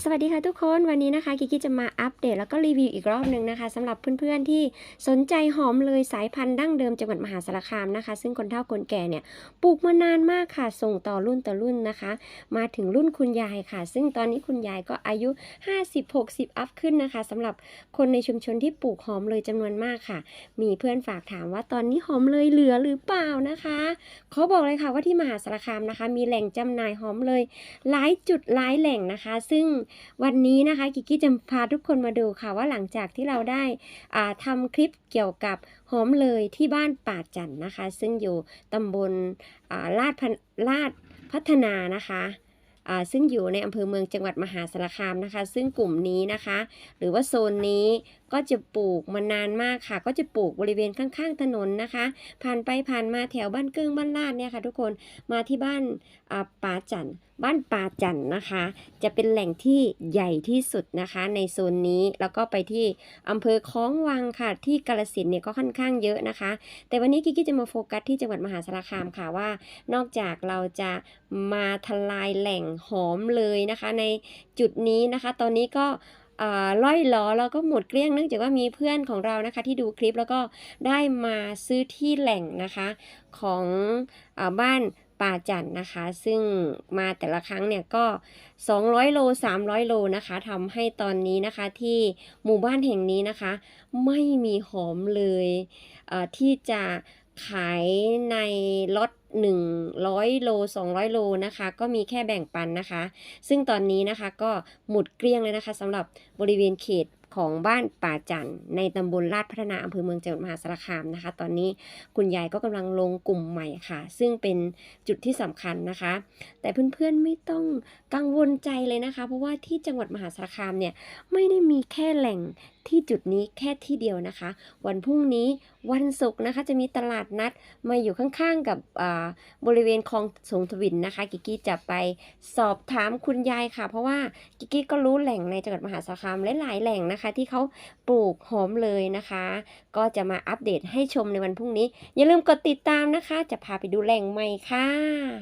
สวัสดีค่ะทุกคนวันนี้นะคะกิกกี้จะมาอัปเดตแล้วก็รีวิวอีกรอบหนึ่งนะคะสำหรับเพื่อนๆที่สนใจหอมเลยสายพันธุ์ดั้งเดิมจังหวัดมหาสารคามนะคะ ซึ่งคนเฒ่าคนแก่เนี่ยปลูกมานานมากค่ะ ส่งต่อรุ่นต่อรุ่นนะคะ มาถึงรุ่นคุณยายค่ะ ซึ่งตอนนี้คุณยายก็อายุ 50-60 อัพขึ้นนะคะสำหรับคนในชุมชนที่ปลูกหอมเลยจำนวนมากค่ะ มีเพื่อนฝากถามว่าตอนนี้หอมเลยเหลือหรือเปล่านะคะเขาบอกเลยค่ะว่าที่มหาสารคามนะคะ มีแหล่งจำหน่ายหอมเลยหลายจุดหลายแหล่งนะคะ ซึ่งวันนี้นะคะกิกกี้จะพาทุกคนมาดูค่ะว่าหลังจากที่เราได้าทำคลิปเกี่ยวกับหอมเลยที่บ้านป่าจันนะคะ ซึ่งอยู่ตำบลาลาดพันลาดพัฒนานะคะซึ่งอยู่ในอำเภอเมืองจังหวัดมหาสารคามนะคะ ซึ่งกลุ่มนี้นะคะ หรือว่าโซนนี้ก็จะปลูกมานานมากค่ะ ก็จะปลูกบริเวณข้างๆถนนนะคะ ผ่านไปผ่านมาแถวบ้านเกิ้งบ้านลาดเนี่ยค่ะทุกคนมาที่บ้านป่าจันบ้านป่าจันนะคะ จะเป็นแหล่งที่ใหญ่ที่สุดนะคะในโซนนี้แล้วก็ไปที่อำเภอคล้องวังค่ะ ที่กาลสินเนี่ยก็ค่อนข้างเยอะนะคะ แต่วันนี้กิกกี้จะมาโฟกัสที่จังหวัดมหาสารคามค่ะว่า นอกจากเราจะมาทลายแหล่งหอมเลยนะคะ ในจุดนี้นะคะ ตอนนี้ก็ล่อยล้อแล้วก็หมดเกลี้ยงเนื่องจากว่ามีเพื่อนของเรานะคะ ที่ดูคลิปแล้วก็ได้มาซื้อที่แหล่งนะคะของอบ้าน ป่าจันนะคะ ซึ่งมาแต่ละครั้งเนี่ยก็ 200 โล 300 โลนะคะทำให้ตอนนี้นะคะที่หมู่บ้านแห่งนี้นะคะ ไม่มีหอมเลยเที่จะขายในล็อต100 โล 200 โลนะคะ ก็มีแค่แบ่งปันนะคะ ซึ่งตอนนี้นะคะก็หมดเกลี้ยงเลยนะคะสำหรับบริเวณเขต ของบ้านป่าจันในตำบลลาดพัฒนาอำเภอเมืองจังหวัดมหาสารคามนะคะ ตอนนี้คุณยายก็กำลังลงกลุ่มใหม่ค่ะ ซึ่งเป็นจุดที่สำคัญนะคะ แต่เพื่อนๆไม่ต้องกังวลใจเลยนะคะ เพราะว่าที่จังหวัดมหาสารคามเนี่ยไม่ได้มีแค่แหล่งที่จุดนี้แค่ที่เดียวนะคะ วันพรุ่งนี้วันศุกร์นะคะ จะมีตลาดนัดมาอยู่ข้างๆกับบริเวณคลองสงทวินนะคะ กิกกี้จะไปสอบถามคุณยายค่ะ เพราะว่ากิกกี้ก็รู้แหล่งในจังหวัดมหาสารคามหลายๆแหล่งนะคะ ที่เขาปลูกหอมเลยนะคะ ก็จะมาอัปเดตให้ชมในวันพรุ่งนี้ อย่าลืมกดติดตามนะคะ จะพาไปดูแหล่งใหม่ค่ะ